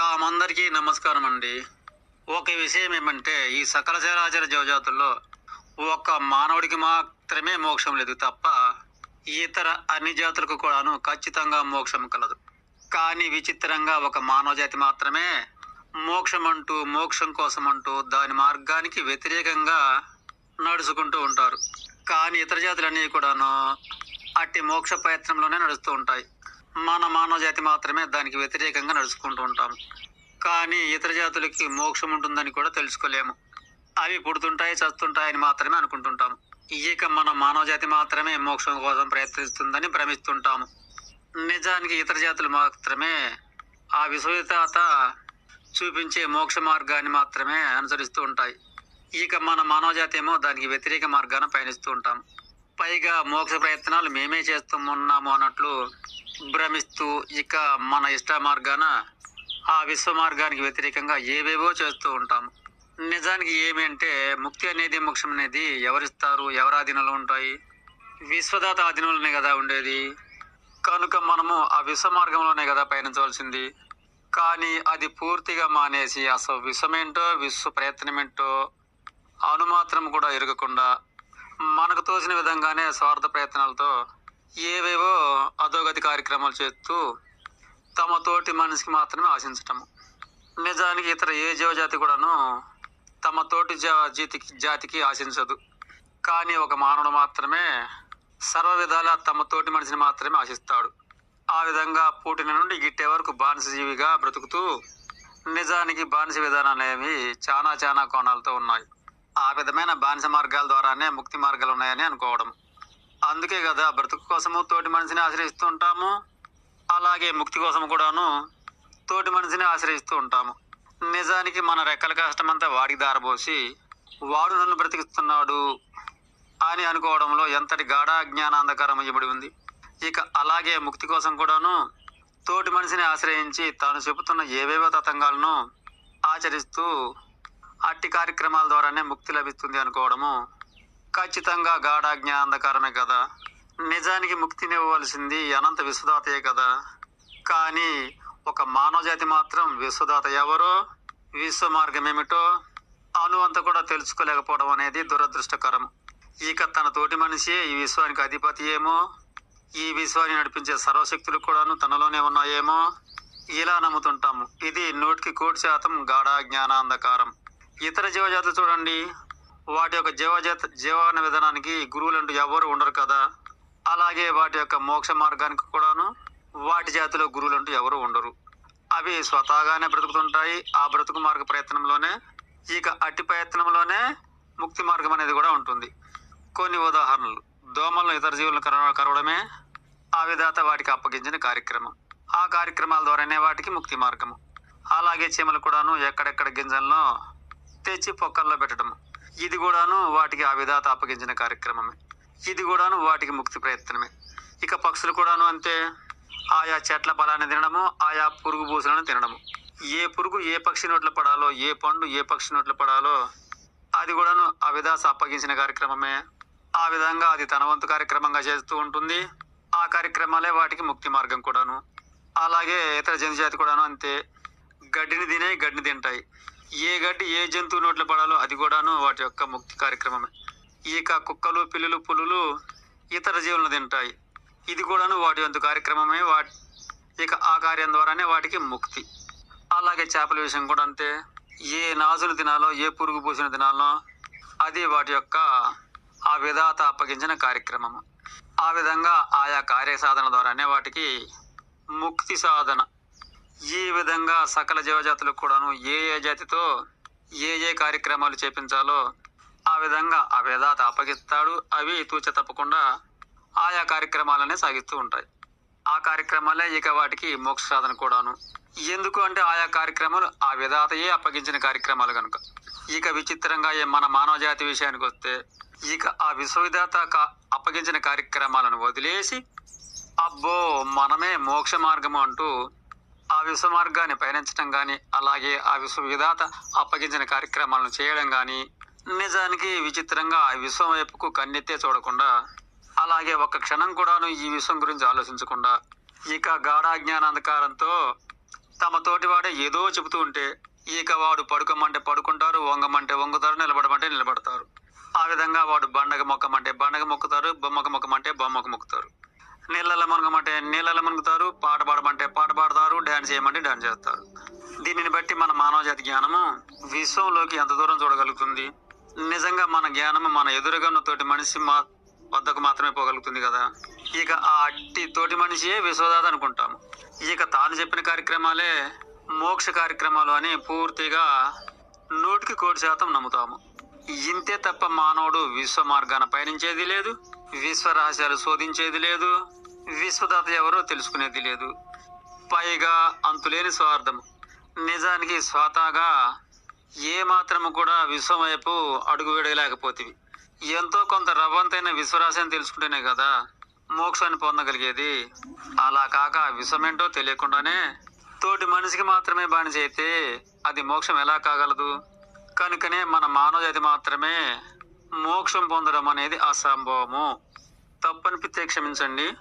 తామందరికీ నమస్కారం అండి. ఒక విషయం ఏమంటే ఈ సకల చరాచర జీవజాతుల్లో ఒక్క మానవుడికి మాత్రమే మోక్షం లేదు తప్ప ఇతర అన్ని జాతులకు కూడాను ఖచ్చితంగా మోక్షం కలదు. కానీ విచిత్రంగా ఒక మానవ జాతి మాత్రమే మోక్షం అంటూ మోక్షం కోసం అంటూ దాని మార్గానికి వ్యతిరేకంగా నడుచుకుంటూ ఉంటారు. కానీ ఇతర జాతులన్నీ కూడాను అట్టి మోక్ష ప్రయత్నంలోనే నడుస్తూ ఉంటాయి. మన మానవ జాతి మాత్రమే దానికి వ్యతిరేకంగా నడుచుకుంటూ ఉంటాం కానీ ఇతర జాతులకి మోక్షం ఉంటుందని కూడా తెలుసుకోలేము. అవి పుడుతుంటాయి చస్తుంటాయని మాత్రమే అనుకుంటుంటాం ఇక మన మానవ జాతి మాత్రమే మోక్షం కోసం ప్రయత్నిస్తుందని భ్రమిస్తుంటాము. నిజానికి ఇతర జాతులు మాత్రమే ఆ విశ్వవితాత చూపించే మోక్ష మార్గాన్ని మాత్రమే అనుసరిస్తూ ఉంటాయి. ఇక మన మానవ జాతి ఏమో దానికి వ్యతిరేక మార్గాన పయనిస్తూ ఉంటాం పైగా మోక్ష ప్రయత్నాలు మేమే చేస్తున్నాము అన్నట్లు భ్రమిస్తూ ఇక మన ఇష్ట మార్గాన ఆ విశ్వ మార్గానికి వ్యతిరేకంగా ఏవేవో చేస్తూ ఉంటాము. నిజానికి ఏమంటే ముక్తి అనేది మోక్షం అనేది ఎవరిస్తారు ఎవరి ఆధీనంలో ఉంటాయి? విశ్వదాత ఆధీనంలోనే కదా ఉండేది. కనుక మనము ఆ విశ్వ మార్గంలోనే కదా పయనించవలసింది. కానీ అది పూర్తిగా మానేసి అసలు విషమేంటో విశ్వ ప్రయత్నమేంటో అనుమాత్రం కూడా ఎరగకుండా మనకు తోచిన విధంగానే స్వార్థ ప్రయత్నాలతో ఏవేవో అధోగతి కార్యక్రమాలు చేస్తూ తమ తోటి మనిషికి మాత్రమే ఆశించటము. నిజానికి ఇతర ఏ జీవజాతి కూడాను తమ తోటి జా- జాతికి జాతికి ఆశించదు. కానీ ఒక మానవుడు మాత్రమే సర్వ విధాలా తమ తోటి మనిషిని మాత్రమే ఆశిస్తాడు. ఆ విధంగా పుట్టిన నుండి గిట్టే వరకు బానిస జీవిగా బ్రతుకుతూ నిజానికి బానిస విధానాలు అనేవి చాలా చాలా కోణాలతో ఉన్నాయి. ఆ విధమైన బానిస మార్గాల ద్వారానే ముక్తి మార్గాలు ఉన్నాయని అనుకోవడం. అందుకే కదా బ్రతుకు కోసము తోటి మనిషిని ఆశ్రయిస్తూ ఉంటాము. అలాగే ముక్తి కోసం కూడాను తోటి మనిషిని ఆశ్రయిస్తూ ఉంటాము. నిజానికి మన రెక్కల కష్టమంతా వాడికి దారబోసి వాడు నన్ను బ్రతికిస్తున్నాడు అని అనుకోవడంలో ఎంతటి గాఢ జ్ఞానాంధకారం ఇవ్వబడి ఉంది. ఇక అలాగే ముక్తి కోసం కూడాను తోటి మనిషిని ఆశ్రయించి తాను చెబుతున్న ఏవేవో తతంగాలను ఆచరిస్తూ అట్టి కార్యక్రమాల ద్వారానే ముక్తి లభిస్తుంది అనుకోవడము ఖచ్చితంగా గాఢ అంధకారమే కదా. నిజానికి ముక్తిని ఇవ్వవలసింది అనంత విశ్వదాతయే కదా. కానీ ఒక మానవ జాతి మాత్రం విశ్వదాత ఎవరో విశ్వ మార్గం ఏమిటో అనువంత కూడా తెలుసుకోలేకపోవడం అనేది దురదృష్టకరం. ఇక తన తోటి మనిషి ఈ విశ్వానికి అధిపతి ఏమో? ఈ విశ్వాన్ని నడిపించే సర్వశక్తులు కూడాను తనలోనే ఉన్నాయేమో? ఇలా నమ్ముతుంటాము. ఇది నూటికి కోటి శాతం గాఢ జ్ఞానాంధకారం ఇతర జీవజాతులు చూడండి. వాటి యొక్క జీవజాత జీవన విధానానికి గురువులంటూ ఎవరు ఉండరు కదా. అలాగే వాటి యొక్క మోక్ష మార్గానికి కూడాను వాటి జాతిలో గురువులంటూ ఎవరు ఉండరు. అవి స్వతహాగానే బ్రతుకుతుంటాయి. ఆ బ్రతుకు మార్గ ప్రయత్నంలోనే ఇక అట్టి ప్రయత్నంలోనే ముక్తి మార్గం అనేది కూడా ఉంటుంది. కొన్ని ఉదాహరణలు. దోమలను ఇతర జీవులను కరవ కరవడమే ఆ విధాత వాటికి అప్పగించిన కార్యక్రమం. ఆ కార్యక్రమాల ద్వారానే వాటికి ముక్తి మార్గము. అలాగే చీమలు కూడాను ఎక్కడెక్కడ గింజలను తెచ్చి పొక్కల్లో పెట్టడము. ఇది కూడాను వాటికి ఆ విధాత అప్పగించిన కార్యక్రమమే. ఇది కూడాను వాటికి ముక్తి ప్రయత్నమే. ఇక పక్షులు కూడాను అంతే. ఆయా చెట్ల ఫలాన్ని తినడము ఆయా పురుగు పూసలను తినడము. ఏ పురుగు ఏ పక్షి నోట్లో పడాలో ఏ పండు ఏ పక్షి నోట్లో పడాలో అది కూడాను ఆ విధాస అప్పగించిన కార్యక్రమమే. ఆ విధంగా అది తన వంతు కార్యక్రమంగా చేస్తూ ఉంటుంది. ఆ కార్యక్రమాలే వాటికి ముక్తి మార్గం కూడాను. అలాగే ఇతర జనజాతి కూడాను అంతే. గడ్డిని తినే గడ్డిని తింటాయి. ఏ గడ్డి ఏ జంతువు నోట్లో పడాలో అది కూడాను వాటి యొక్క ముక్తి కార్యక్రమమే. ఇక కుక్కలు పిల్లులు పులులు ఇతర జీవులను తింటాయి. ఇది కూడాను వాటి వంతు కార్యక్రమమే. వాటి ఇక ఆ కార్యం ద్వారానే వాటికి ముక్తి. అలాగే చేపల విషయం కూడా అంతే. ఏ నాజును తినాలో ఏ పురుగు పూసిన తినాలో అది వాటి యొక్క ఆ విధాత అప్పగించిన కార్యక్రమము. ఆ విధంగా ఆయా కార్య సాధన ద్వారానే వాటికి ముక్తి సాధన ఈ విధంగా సకల జీవజాతులకు కూడాను ఏ ఏ జాతితో ఏ ఏ కార్యక్రమాలు చేపించాలో ఆ విధంగా ఆ వేదాత అప్పగిస్తాడు. అవి తూచ తప్పకుండా ఆయా కార్యక్రమాలనే సాగిస్తూ ఉంటాయి. ఆ కార్యక్రమాలే ఇక వాటికి మోక్ష సాధన కూడాను. ఎందుకు అంటే ఆయా కార్యక్రమాలు ఆ విధాతయే అప్పగించిన కార్యక్రమాలు కనుక ఇక విచిత్రంగా ఏ మన మానవ జాతి విషయానికి వస్తే ఇక ఆ విశ్వవిధాత కా- అప్పగించిన కార్యక్రమాలను వదిలేసి అబ్బో మనమే మోక్ష మార్గము అంటూ ఆ విశ్వ మార్గాన్ని పయనించడం కానీ అలాగే ఆ విశ్వ విధాత అప్పగించిన కార్యక్రమాలను చేయడం కానీ నిజానికి విచిత్రంగా ఆ విశ్వం వైపుకు కన్నెత్తే చూడకుండా అలాగే ఒక్క క్షణం కూడాను ఈ విశ్వం గురించి ఆలోచించకుండా ఇక గాఢాజ్ఞానాంధకారంతో తమ తోటి వాడే ఏదో చెబుతూ ఉంటే ఇక వాడు పడుకోమంటే పడుకుంటారు వంగమంటే వంగుతారు నిలబడమంటే నిలబడతారు. ఆ విధంగా వాడు బండగ మొక్కమంటే బండగ మొక్కుతారు బొమ్మక మొక్కమంటే బొమ్మక మొక్కుతారు. నీళ్ళలో మునగమంటే నీళ్ళలో మునుగుతారు పాట పాడమంటే పాట పాడతారు డాన్స్ చేయమంటే డాన్స్ చేస్తారు. దీనిని బట్టి మన మానవ జాతి జ్ఞానము విశ్వంలోకి ఎంత దూరం చూడగలుగుతుంది? నిజంగా మన జ్ఞానము మన ఎదురుగా ఉన్న తోటి మనిషి మా వద్దకు మాత్రమే పోగలుగుతుంది కదా? ఇక ఆ అట్టి తోటి మనిషియే విశ్వదాత అనుకుంటాము. ఇక తాను చెప్పిన కార్యక్రమాలే మోక్ష కార్యక్రమాలు అని పూర్తిగా నూటికి కోటి శాతం నమ్ముతాము. ఇంతే తప్ప మానవుడు విశ్వ మార్గాన పయనించేది లేదు విశ్వ రహస్యాలు శోధించేది లేదు విశ్వదాత ఎవరో తెలుసుకునేది లేదు. పైగా అంతులేని స్వార్థము. నిజానికి స్వాతాగా ఏ మాత్రము కూడా విశ్వం వైపు అడుగు వేడలేకపోతేవి ఎంతో కొంత రవ్వంతైన విశ్వరాశిని తెలుసుకుంటేనే కదా మోక్షాన్ని పొందగలిగేది. అలా కాక విశ్వమేంటో తెలియకుండానే తోటి మనిషికి మాత్రమే బానిస అయితే అది మోక్షం ఎలా కాగలదు? కనుకనే మన మానవ జాతి మాత్రమే మోక్షం పొందడం అనేది అసంభవము. తప్పనిపితే క్షమించండి.